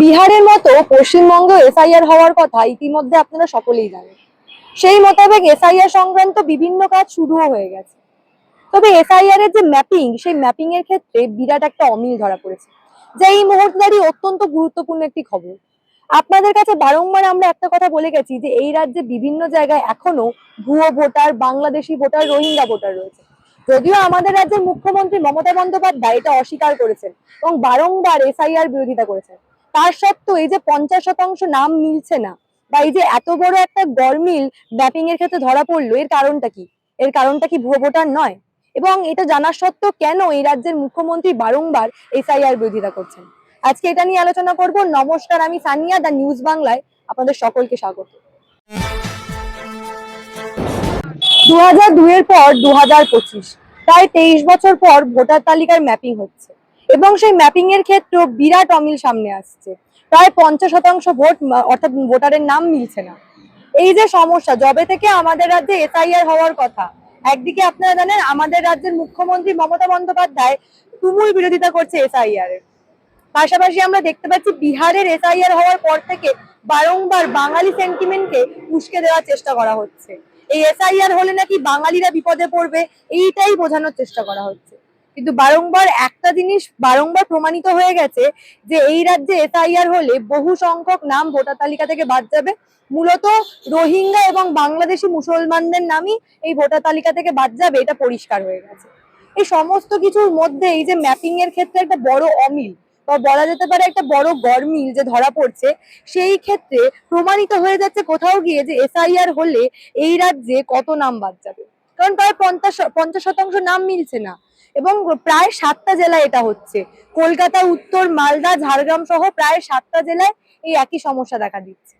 বিহারের মতো পশ্চিমবঙ্গ এসআইআর হওয়ার কথা ইতিমধ্যে আপনারা সকলেই জানেন। সেই মোতাবেক এসআইআর সংক্রান্ত বিভিন্ন কাজ শুরুও হয়ে গেছে। তবে এসআইআর এর যে ম্যাপিং, সেই ম্যাপিং এর ক্ষেত্রে বিরাট একটা অমিল ধরা পড়েছে, যা এই মুহূর্তে দাঁড়িয়ে অত্যন্ত গুরুত্বপূর্ণ একটি খবর। আপনাদের কাছে বারংবার আমরা একটা কথা বলে গেছি যে এই রাজ্যে বিভিন্ন জায়গায় এখনও ভুয়ো voter, Bangladeshi voter, Rohingya voter রয়েছে। যদিও আমাদের রাজ্যের মুখ্যমন্ত্রী মমতা বন্দ্যোপাধ্যায় এটা অস্বীকার করেছেন এবং বারংবার এসআইআর বিরোধিতা করেছেন। তার সত্ত্বেও এই যে পঞ্চাশ শতাংশ নাম মিলছে না বা এই যে এত বড় একটা গরমিল ম্যাপিং এর ক্ষেত্রে ধরা পড়ল, এর কারণটা কি? এর কারণটা কি ভোটার নয়? এবং এটা জানা সত্ত্বেও কেন এই রাজ্যের মুখ্যমন্ত্রী বারংবার এসআইআর বিরোধিতা করছেন? আজকে এটা নিয়ে আলোচনা করব। নমস্কার, আমি সানিয়া দা নিউজ বাংলায় আপনাদের সকলকে স্বাগত। দু হাজার দুইয়ের পর দু হাজার পঁচিশ, প্রায় তেইশ বছর পর ভোটার তালিকার ম্যাপিং হচ্ছে। এবং সেই ম্যাপিং এর ক্ষেত্রেও বিরাট অমিল সামনে আসছে। প্রায় পঞ্চাশ শতাংশ ভোট অর্থাৎ ভোটারের নাম মিলছে না। এই যে সমস্যা, যবে থেকে আমাদের রাজ্যে এসআইআর হওয়ার কথা, একদিকে আপনারা জানেন আমাদের রাজ্যের মুখ্যমন্ত্রী মমতা বন্দ্যোপাধ্যায় তুমুল বিরোধিতা করছে এসআইআর এর পাশাপাশি আমরা দেখতে পাচ্ছি বিহারের এসআইআর হওয়ার পর থেকে বারংবার বাঙালি সেন্টিমেন্টকে উস্কে দেওয়ার চেষ্টা করা হচ্ছে। এই এসআইআর হলে নাকি বাঙালিরা বিপদে পড়বে, এইটাই বোঝানোর চেষ্টা করা হচ্ছে। কিন্তু বারংবার একটা জিনিস বারংবার প্রমাণিত হয়ে গেছে যে এই রাজ্যে এসআইআর হলে বহু সংখ্যক নাম ভোটার তালিকা থেকে বাদ যাবে। মূলত রোহিঙ্গা এবং বাংলাদেশি মুসলমানদের নামই এই ভোটার তালিকা থেকে বাদ যাবে, এটা পরিষ্কার হয়ে গেছে। এই সমস্ত কিছুর মধ্যে এই যে ম্যাপিং এর ক্ষেত্রে একটা বড় অমিল, বা বলা যেতে পারে একটা বড় গরমিল যে ধরা পড়ছে, সেই ক্ষেত্রে প্রমাণিত হয়ে যাচ্ছে কোথাও গিয়ে যে এসআইআর হলে এই রাজ্যে কত নাম বাদ যাবে। কারণ প্রায় পঞ্চাশ পঞ্চাশ শতাংশ নাম মিলছে না। এবং প্রায় সাতটা জেলায় এটা হচ্ছে। কলকাতা, উত্তর, মালদা, ঝাড়গ্রাম সহ প্রায় সাতটা জেলায় এই একই সমস্যা দেখা দিচ্ছে।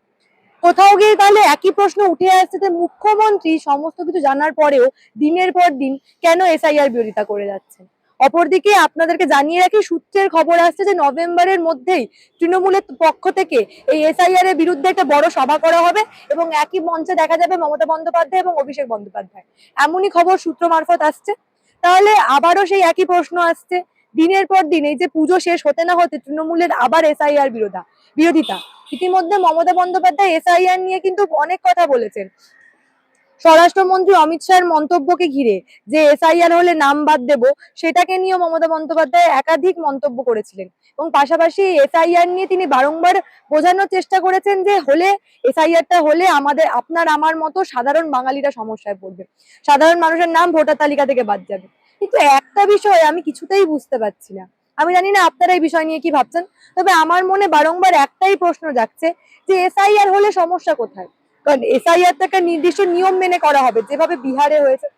কোথাও গিয়ে তাহলে একই প্রশ্ন উঠে আসছে যে মুখ্যমন্ত্রী সমস্ত কিছু জানার পরেও দিনের পর দিন কেন এসআইআর বিরোধিতা করে যাচ্ছেন? অপরদিকে আপনাদেরকে জানিয়ে রাখি, সূত্রের খবর আসছে যে নভেম্বরের মধ্যেই তৃণমূলের পক্ষ থেকে এই এসআইআর এর বিরুদ্ধে একটা বড় সভা করা হবে এবং একই মঞ্চে দেখা যাবে মমতা বন্দ্যোপাধ্যায় এবং অভিষেক বন্দ্যোপাধ্যায়। এমনই খবর সূত্র মারফত আসছে। তাহলে আবারও সেই একই প্রশ্ন আসছে। দিনের পর দিন এই যে পুজো শেষ হতে না হতে তৃণমূলের আবার এসআইআর বিরোধা বিরোধিতা। ইতিমধ্যে মমতা বন্দ্যোপাধ্যায় এসআইআর নিয়ে কিন্তু অনেক কথা বলেছেন। স্বরাষ্ট্রমন্ত্রী অমিত শাহের মন্তব্যকে ঘিরে যে এসআইআর হলে নাম বাদ দেব, সেটাকে নিয়েও মমতা বন্দ্যোপাধ্যায় একাধিক মন্তব্য করেছিলেন। এবং পাশাপাশি এসআইআর নিয়ে তিনি বারংবার বোঝানোর চেষ্টা করেছেন যে হলে, এসআইআরটা হলে আমাদের, আপনার আমার মতো সাধারণ বাঙালিরা সমস্যায় পড়বে। সাধারণ মানুষের নাম ভোটার তালিকা থেকে বাদ যাবে। কিন্তু একটা বিষয় আমি কিছুতেই বুঝতে পারছি না। আমি জানি না আপনারা এই বিষয় নিয়ে কি ভাবছেন, তবে আমার মনে বারংবার একটাই প্রশ্ন যাচ্ছে যে এসআইআর হলে সমস্যা কোথায়? কারণ এসআইআর তো একটা নির্দিষ্ট নিয়ম মেনে করা হবে, যেভাবে বিহারে হয়েছে।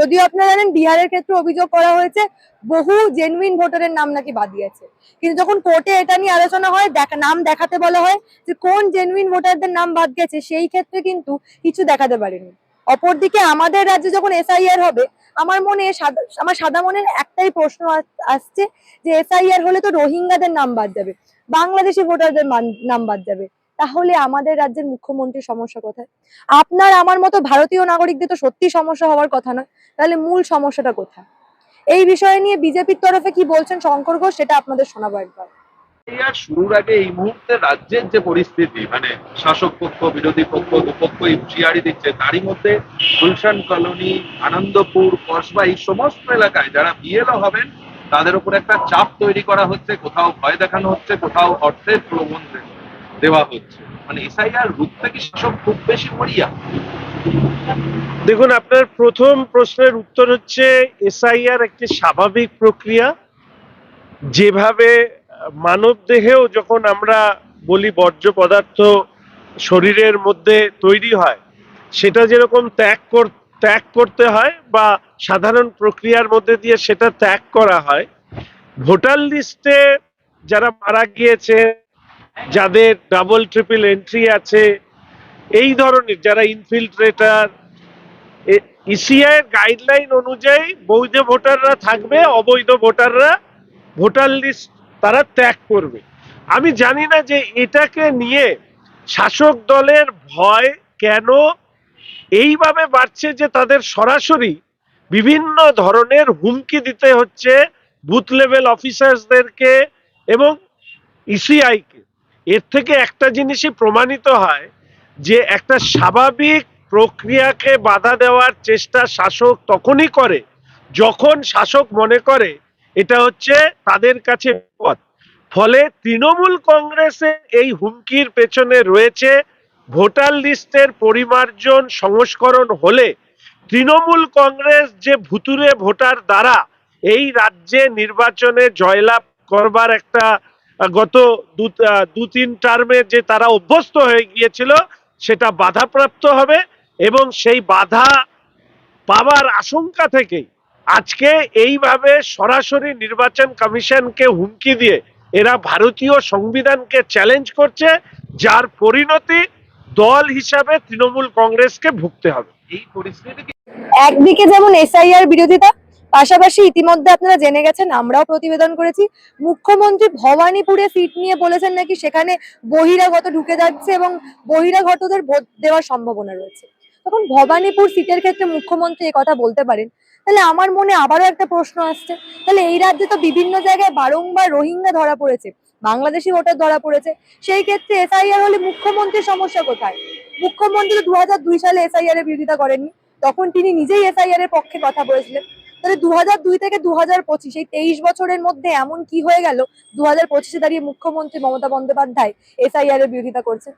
যদিও আপনারা জানেন বিহারের ক্ষেত্রে অভিযোগ করা হয়েছে, বহু জেনুইন ভোটারের নাম নাকি বাদিয়েছে কিন্তু যখন কোর্টে এটা নিয়ে আলোচনা হয়, দেখা, নাম দেখাতে বলা হয় যে কোন জেনুইন ভোটারদের নাম বাদ গেছে, সেই ক্ষেত্রে কিন্তু কিছু দেখাতে পারেনি। অপরদিকে আমাদের রাজ্যে যখন এসআইআর হবে, আমার মনে সাদা- আমার সাদা মনের একটাই প্রশ্ন আস- আসছে যে এসআইআর হলে তো রোহিঙ্গাদের নাম বাদ যাবে, বাংলাদেশি ভোটারদের নাম বাদ যাবে। তাহলে আমাদের রাজ্যের মুখ্যমন্ত্রীর সমস্যা কোথায়? আপনার আমার মতো ভারতীয় নাগরিকদের তো সত্যি সমস্যা হওয়ার কথা নয়। তাহলে মূল সমস্যাটা কোথায়? এই বিষয়ে নিয়ে বিজেপির তরফে কি বলছেন শঙ্কর ঘোষ, সেটা আপনাদের শোনাবো একবার। শুরুর আগে এই মুহূর্তে রাজ্যের যে পরিস্থিতি মানে শাসক পক্ষ, বিরোধী পক্ষ দুপক্ষই হুঁশিয়ারি দিচ্ছে, তারই মধ্যে গুলশান কলোনি, আনন্দপুর, কসবা, এই সমস্ত এলাকায় যারা বিএলও হবেন, তাদের উপর একটা চাপ তৈরি করা হচ্ছে, কোথাও ভয় দেখানো হচ্ছে, কোথাও অর্থের প্রবন্ধ। দেওয়া হচ্ছে। মানে এসআইআর কি শাসক খুব বেশি মরিয়া। দেখুন, আপনার প্রথম প্রশ্নের উত্তর হচ্ছে, এসআইআর একটি স্বাভাবিক প্রক্রিয়া। যেভাবে মানব দেহেও যখন আমরা বলি বর্জ্য পদার্থ শরীরের মধ্যে তৈরি হয়, সেটা যেরকম ত্যাগ কর, ত্যাগ করতে হয় বা সাধারণ প্রক্রিয়ার মধ্যে দিয়ে সেটা ত্যাগ করা হয়, ভোটার লিস্টে যারা মারা গিয়েছে যাদের ডাবল ট্রিপল এন্ট্রি আছে, এই ধরনের যারা ইনফিল্ট্রেটার ইসিআই এর গাইডলাইন অনুযায়ী বৈধ ভোটাররা থাকবে, অবৈধ ভোটাররা ভোটার লিস্ট তারা ত্যাগ করবে। আমি জানি না যে এটাকে নিয়ে শাসক দলের ভয় কেন এইভাবে বাড়ছে যে তাদের সরাসরি বিভিন্ন ধরনের হুমকি দিতে হচ্ছে বুথ লেভেল অফিসার্সদেরকে এবং ইসিআই কে। এর থেকে একটা জিনিসই প্রমাণিত হয় যে একটা স্বাভাবিক প্রক্রিয়াকে বাধা দেওয়ার চেষ্টা শাসক তখনই করে যখন শাসক মনে করে, এটা হচ্ছে তাদের কাছে পথ ফলে তৃণমূল কংগ্রেসে এই হুমকির পেছনে রয়েছে ভোটার লিস্টের পরিমার্জন সংস্করণ হলে তৃণমূল কংগ্রেস যে ভুতুরে ভোটার দ্বারা এই রাজ্যে নির্বাচনে জয়লাভ করবার একটা গত দু তিন টার্মে যে তারা অভ্যস্ত হয়ে গিয়েছিল, সেটা বাধাপ্রাপ্ত হবে এবং সেই বাধা পাওয়ার আশঙ্কা থেকেই আজকে এইভাবে সরাসরি নির্বাচন কমিশনকে হুমকি দিয়ে এরা ভারতীয় সংবিধানকে চ্যালেঞ্জ করছে, যার পরিণতি দল হিসাবে তৃণমূল কংগ্রেসকে ভুগতে হবে। এই পরিস্থিতি একদিকে যেমন এসআইআর বিরোধিতা পাশাপাশি ইতিমধ্যে আপনারা জেনে গেছেন, আমরাও প্রতিবেদন করেছি, মুখ্যমন্ত্রী ভবানীপুরে সিট নিয়ে বলেছেন নাকি সেখানে বহিরাগত ঢুকে যাচ্ছে এবং বহিরাগতদের ভোট দেওয়ার সম্ভাবনা রয়েছে। তখন ভবানীপুর সিটের ক্ষেত্রে মুখ্যমন্ত্রী কথা বলতে পারেন। তাহলে আমার মনে আবারও একটা প্রশ্ন আসছে, তাহলে এই রাজ্যে তো বিভিন্ন জায়গায় বারংবার রোহিঙ্গা ধরা পড়েছে, বাংলাদেশি ভোটার ধরা পড়েছে, সেই ক্ষেত্রে এসআইআর হলে মুখ্যমন্ত্রীর সমস্যা কোথায়? মুখ্যমন্ত্রী তো দু সালে এসআইআর এর বিরোধিতা করেননি, তখন তিনি নিজেই এসআইআর এর পক্ষে কথা বলেছিলেন। তাহলে দু দুই থেকে দু হাজার পঁচিশ, এই তেইশ বছরের মধ্যে এমন কি হয়ে গেল? দু হাজার পঁচিশে দাঁড়িয়ে মুখ্যমন্ত্রী মমতা বন্দ্যোপাধ্যায় এসআইআর এর বিরোধিতা করছেন।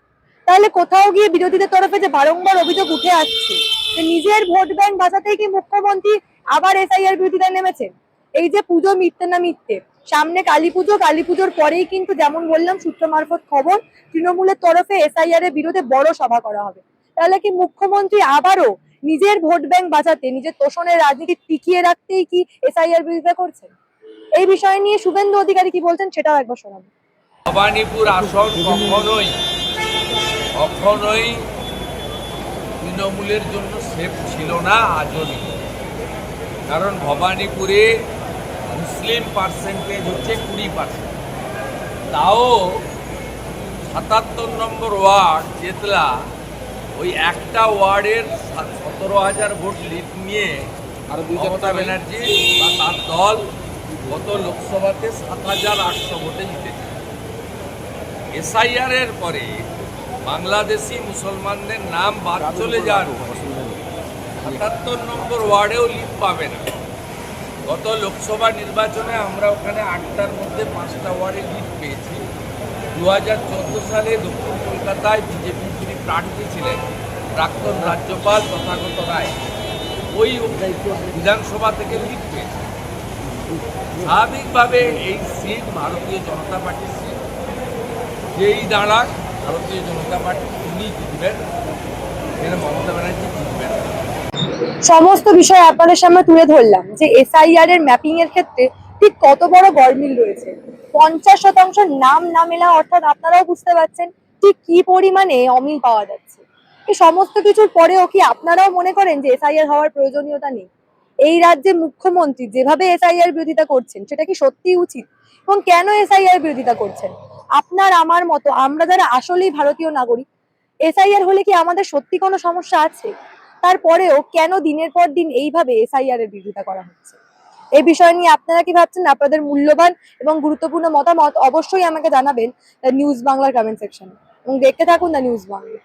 তাহলে কোথাও গিয়ে বিরোধীদের তরফে যে বারংবার অভিযোগ উঠে আসছে, যে নিজের ভোট ব্যাংক বাঁচাতেই কি মুখ্যমন্ত্রী আবার এসআইআর বিরোধিতায় নেমেছেন? এই যে পুজো মিথ্যে না মিথ্যে, সামনে কালী পুজো, কালী পুজোর পরেই কিন্তু যেমন বললাম সূত্র মারফত খবর, তৃণমূলের তরফে এসআইআর এর বিরুদ্ধে বড় সভা করা হবে। তাহলে কি মুখ্যমন্ত্রী আবারও নিজের ভোট ব্যাংক বাঁচাতে, নিজের তোষণের রাজনীতি টিকিয়ে রাখতেই কি এসআইআর বিরোধিতা করছেন? এই বিষয় নিয়ে শুভেন্দু অধিকারী কি বলছেন সেটাও একবার শোনাবো। ভবানীপুর আসন কখনোই কখনোই তৃণমূলের জন্য সেফ ছিল না, আজও কারণ ভবানীপুরে মুসলিম পার্সেন্টেজ হচ্ছে কুড়ি পার্সেন্ট তাও সাতাত্তর নম্বর ওয়ার্ড চেতলা ওই একটা ওয়ার্ডের সতেরো হাজার ভোট লিড নিয়ে আর মমতা ব্যানার্জি বা তার দল গত লোকসভাতে সাত হাজার আটশো ভোটে জিতেছে। এসআইআর এর পরে বাংলাদেশি মুসলমানদের নাম বাদ চলে যাওয়ার সাতাত্তর নম্বর ওয়ার্ডেও লিড পাবে না। গত লোকসভা নির্বাচনে আমরা ওখানে আটটার মধ্যে পাঁচটা ওয়ার্ডে লিড পেয়েছি। দু হাজার চোদ্দ সালে দক্ষিণ কলকাতায় বিজেপি প্রার্থী ছিলেন প্রাক্তন রাজ্যপাল তথাগত রায়। ওই বিধানসভা থেকে লিড পেয়েছে স্বাভাবিকভাবে এই সিট ভারতীয় জনতা পার্টির সিট। যেই দাঁড়াক ভারতীয় জনতা পার্টি তিনি জিতবেন। এখানে মমতা ব্যানার্জি জিতবেন। সমস্ত বিষয় আপনাদের সামনে তুলে ধরলাম যে এসআইআর এর ম্যাপিং এর ক্ষেত্রে ঠিক কত বড় গরমিল রয়েছে। পঞ্চাশ শতাংশ নাম না মেলা অর্থাৎ আপনারাও বুঝতে পারছেন ঠিক কি পরিমাণে অমিল পাওয়া যাচ্ছে। এই সমস্ত কিছুর পরেও কি আপনারাও মনে করেন যে এসআইআর হওয়ার প্রয়োজনীয়তা নেই? এই রাজ্যে মুখ্যমন্ত্রী যেভাবে এসআইআর বিরোধিতা করছেন, সেটা কি সত্যিই উচিত? এবং কেন এসআইআর বিরোধিতা করছেন? আপনার, আমার মতো, আমরা যারা আসলেই ভারতীয় নাগরিক, এসআইআর হলে কি আমাদের সত্যি কোনো সমস্যা আছে? তারপরেও কেন দিনের পর দিন এইভাবে এসআইআর এর বিরোধিতা করা হচ্ছে? এই বিষয় নিয়ে আপনারা কি ভাবছেন? আপনাদের মূল্যবান এবং গুরুত্বপূর্ণ মতামত অবশ্যই আমাকে জানাবেন নিউজ বাংলার কমেন্ট সেকশনে দেখতে থাকুন দ্য নিউজ বাংলা